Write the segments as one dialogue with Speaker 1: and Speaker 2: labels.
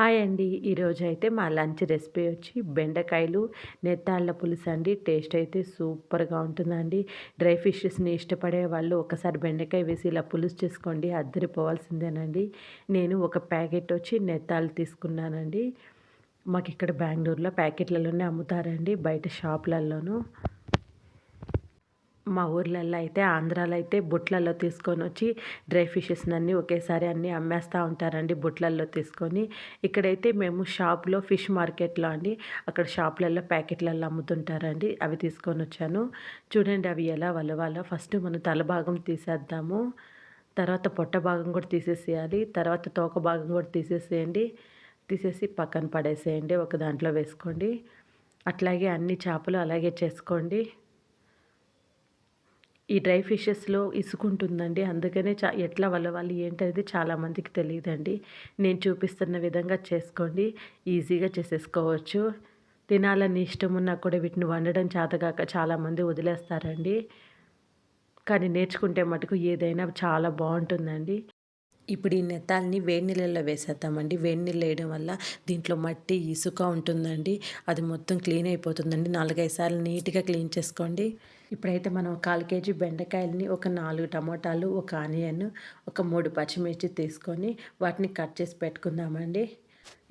Speaker 1: Hi అండి. ఈరోజు అయితే మా లంచ్ రెసిపీ వచ్చి బెండకాయలు నెత్తాళ్ళ పులుసు అండి. టేస్ట్ అయితే సూపర్గా ఉంటుందండి. డ్రై ఫిషెస్ని ఇష్టపడే వాళ్ళు ఒకసారి బెండకాయ వేసి ఇలా పులుసు చేసుకోండి అద్దరిపోవాల్సిందేనండి. నేను ఒక ప్యాకెట్ వచ్చి నెత్తాలు తీసుకున్నానండి. మాకు ఇక్కడ బెంగళూరులో ప్యాకెట్లలోనే అమ్ముతారండి బయట షాపులలోనూ మా ఊర్లలో అయితే ఆంధ్రాలో అయితే బుట్లలో తీసుకొని వచ్చి డ్రై ఫిషెస్ని అన్నీ ఒకేసారి అన్నీ అమ్మేస్తూ ఉంటారండి బుట్లల్లో తీసుకొని. ఇక్కడైతే మేము షాప్లో ఫిష్ మార్కెట్లో అండి అక్కడ షాప్లలో ప్యాకెట్లలో అమ్ముతుంటారండి అవి తీసుకొని వచ్చాను. చూడండి అవి ఎలా వలవాలో. ఫస్ట్ మనం తల భాగం తీసేద్దాము తర్వాత పొట్ట భాగం కూడా తీసేసేయాలి తర్వాత తోక భాగం కూడా తీసేసేయండి తీసేసి పక్కన పడేసేయండి ఒక దాంట్లో వేసుకోండి. అట్లాగే అన్ని చేపలు అలాగే చేసుకోండి. ఈ డ్రై ఫిషెస్లో ఇసుకుంటుందండి. అందుకనే చా ఎట్లా వలవాలి ఏంటనేది చాలామందికి తెలియదండి. నేను చూపిస్తున్న విధంగా చేసుకోండి. ఈజీగా చేసేసుకోవచ్చు. తినాలని ఇష్టం ఉన్నా కూడా వీటిని వండడం చేతగాక చాలామంది వదిలేస్తారండి. కానీ నేర్చుకుంటే మటుకు ఏదైనా చాలా బాగుంటుందండి. ఇప్పుడు ఈ నెత్తాలని వేడి నీళ్ళల్లో వేసేద్దామండి. వేడి నీళ్ళు వేయడం వల్ల దీంట్లో మట్టి ఇసుక ఉంటుందండి. అది మొత్తం క్లీన్ అయిపోతుందండి. నాలుగైదు సార్లు నీట్గా క్లీన్ చేసుకోండి. ఇప్పుడైతే మనం కాలు కేజీ బెండకాయలని ఒక నాలుగు టమోటాలు ఒక ఆనియన్ ఒక మూడు పచ్చిమిర్చి తీసుకొని వాటిని కట్ చేసి పెట్టుకుందామండి.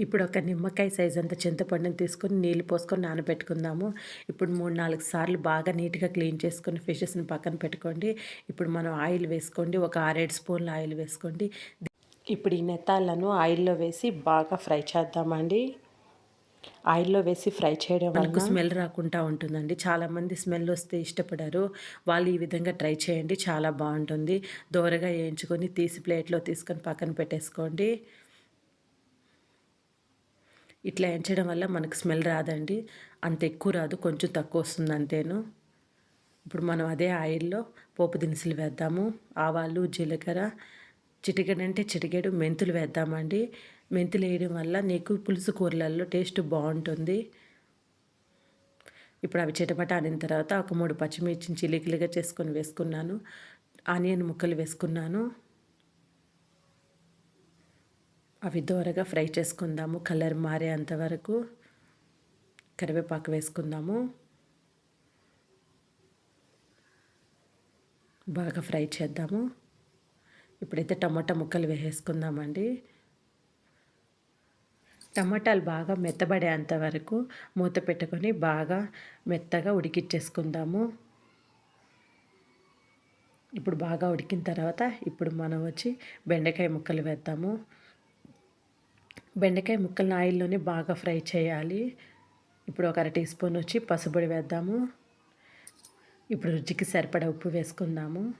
Speaker 1: ఇప్పుడు ఒక నిమ్మకాయ సైజ్ అంత చింతపండుని తీసుకొని నీళ్ళు పోసుకొని నానబెట్టుకుందాము. ఇప్పుడు మూడు నాలుగు సార్లు బాగా నీట్గా క్లీన్ చేసుకొని ఫిషెస్ని పక్కన పెట్టుకోండి. ఇప్పుడు మనం ఆయిల్ వేసుకోండి. ఒక ఆరేడు స్పూన్లు ఆయిల్ వేసుకోండి. ఇప్పుడు ఈ నెత్తాలను ఆయిల్లో వేసి బాగా ఫ్రై చేద్దామండి. ఆయిల్లో వేసి ఫ్రై చేయడం వల్ల స్మెల్ రాకుండా ఉంటుందండి. చాలామంది స్మెల్ వస్తే ఇష్టపడరు. వాళ్ళు ఈ విధంగా ట్రై చేయండి. చాలా బాగుంటుంది. దోరగా వేయించుకొని తీసి ప్లేట్లో తీసుకొని పక్కన పెట్టేసుకోండి. ఇట్లా ఎంచడం వల్ల మనకు స్మెల్ రాదండి. అంత ఎక్కువ రాదు కొంచెం తక్కువ వస్తుంది అంతేను. ఇప్పుడు మనం అదే ఆయిల్లో పోపు దినుసులు వేద్దాము. ఆవాలు జీలకర్ర చిటికెడు అంటే చిటికెడు మెంతులు వేద్దామండి. మెంతులు వేయడం వల్ల నీకు పులుసు కూరలలో టేస్ట్ బాగుంటుంది. ఇప్పుడు అవి చిటపట ఆడిన తర్వాత ఒక మూడు పచ్చిమిర్చిని చిలికిలిగా చేసుకొని వేసుకున్నాను. ఆనియన్ ముక్కలు వేసుకున్నాను. అవి దోరగా ఫ్రై చేసుకుందాము కలర్ మారేంత వరకు. కరివేపాకు వేసుకుందాము. బాగా ఫ్రై చేద్దాము. ఇప్పుడైతే టమాటా ముక్కలు వేసేసుకుందామండి. టమాటాలు బాగా మెత్తబడేంత వరకు మూత పెట్టుకొని బాగా మెత్తగా ఉడికిచ్చేసుకుందాము. ఇప్పుడు బాగా ఉడికిన తర్వాత ఇప్పుడు మనం వచ్చి బెండకాయ ముక్కలు వేద్దాము. బెండకాయ ముక్కలను ఆయిల్లోనే బాగా ఫ్రై చేయాలి. ఇప్పుడు ఒక అర టీ స్పూన్ వచ్చి పసుపొడి వేద్దాము. ఇప్పుడు రుచికి సరిపడా ఉప్పు వేసుకుందాము.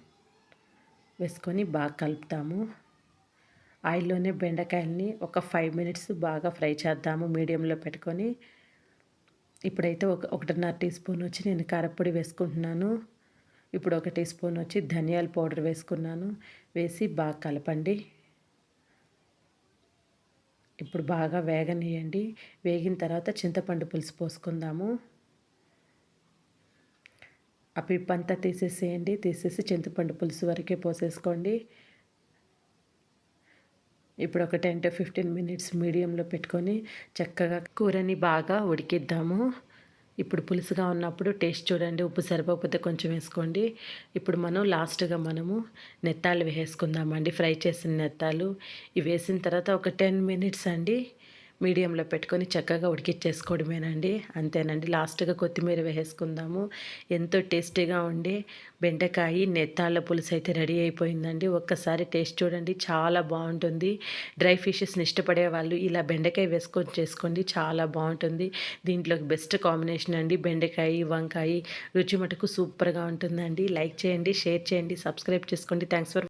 Speaker 1: వేసుకొని బాగా కలుపుతాము. ఆయిల్లోనే బెండకాయల్ని ఒక ఫైవ్ మినిట్స్ బాగా ఫ్రై చేద్దాము మీడియంలో పెట్టుకొని. ఇప్పుడైతే ఒక ఒకటిన్నర టీ స్పూన్ వచ్చి నేను కారపొడి వేసుకుంటున్నాను. ఇప్పుడు ఒక టీ స్పూన్ వచ్చి ధనియాల పౌడర్ వేసుకున్నాను. వేసి బాగా కలపండి. ఇప్పుడు బాగా వేగనీయండి వేగిన తర్వాత చింతపండు పులుసు పోసుకుందాము. ఆ పిప్పంతా తీసేసేయండి. తీసేసి చింతపండు పులుసు వరకే పోసేసుకోండి. ఇప్పుడు ఒక టెన్ టు ఫిఫ్టీన్ మినిట్స్ మీడియంలో పెట్టుకొని చక్కగా కూరని బాగా ఉడికిద్దాము. ఇప్పుడు పులుసుగా ఉన్నప్పుడు టేస్ట్ చూడండి ఉప్పు సరిపోకపోతే కొంచెం వేసుకోండి. ఇప్పుడు మనం లాస్ట్గా మనము నెత్తాలు వేసుకుందామండి ఫ్రై చేసిన నెత్తాలు ఇవి వేసిన తర్వాత ఒక టెన్ మినిట్స్ అండి మీడియంలో పెట్టుకొని చక్కగా ఉడికిచ్చేసుకోవడమేనండి. అంతేనండి. లాస్ట్గా కొత్తిమీర వేసుకుందాము ఎంతో టేస్టీగా ఉండే బెండకాయ నెత్తాళ్ళ పులుసు అయితే రెడీ అయిపోయిందండి. ఒక్కసారి టేస్ట్ చూడండి. చాలా బాగుంటుంది. డ్రై ఫిషెస్ని ఇష్టపడే వాళ్ళు ఇలా బెండకాయ వేసుకొని చేసుకోండి. చాలా బాగుంటుంది. దీంట్లోకి బెస్ట్ కాంబినేషన్ అండి. బెండకాయ వంకాయ రుచి మటుకు సూపర్గా ఉంటుందండి. లైక్ చేయండి షేర్ చేయండి సబ్స్క్రైబ్ చేసుకోండి. Thanks for